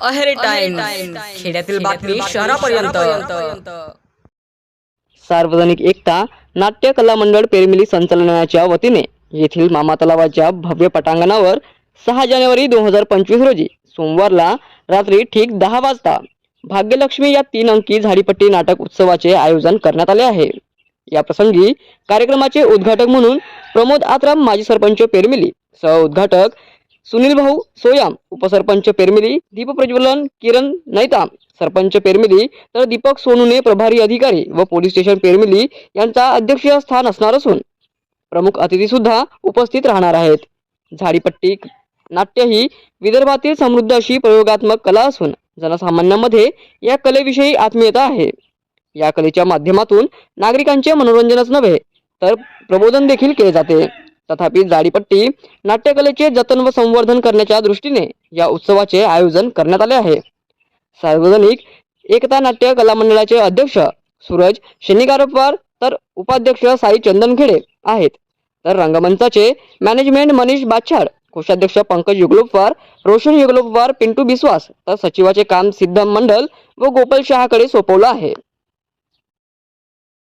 Aheri time खेड्यातील बातमी शहरापर्यंत. सार्वजनिक एकता नाट्य कला मंडळ पेरमिली संचालनाच्या वतीने येथील मामा तलावाच्या भव्य पटांगणावर सहा जानेवारी दोन हजार पंचवीस रोजी सोमवारला रात्री ठीक दहा वाजता भाग्यलक्ष्मी या तीन अंकी झाडीपट्टी नाटक उत्सवाचे आयोजन करण्यात आले आहे. या प्रसंगी कार्यक्रमाचे उद्घाटक म्हणून प्रमोद आत्राम माजी सरपंच पेरमिली सह उद्घाटक सुनील भाऊ सोयाम उपसरपंच पेरमिली दीपप्रज्वलन किरण नैता सरपंच पेरमिली तर दीपक सोनूने प्रभारी अधिकारी व पोलीस स्टेशन पेरमिली यांचा अध्यक्षीय स्थान असणार असून प्रमुख अतिथी सुद्धा उपस्थित राहणार आहेत. झाडीपट्टी नाट्य ही विदर्भातील समृद्ध अशी प्रयोगात्मक कला असून जनसामान्यांमध्ये या कलेविषयी आत्मीयता आहे. या कलेच्या माध्यमातून नागरिकांचे मनोरंजनच नव्हे तर प्रबोधन देखील केले जाते. तथापि जाडीपट्टी नाट्यकलेचे जतन व संवर्धन करण्याच्या दृष्टीने या उत्सवाचे आयोजन करण्यात आले आहे. सार्वजनिक एकता नाट्य कला मंडळाचे अध्यक्ष सूरज शनिगारपवार तर उपाध्यक्ष साई चंदनखेडे आहेत. तर रंगमंचाचे मॅनेजमेंट मनीष बाछाड कोषाध्यक्ष पंकज युगलोपवार रोशन युगलोपवार पिंटू बिस्वास तर सचिवाचे काम सिद्धम मंडल व गोपाल शहाकडे सोपवलं आहे.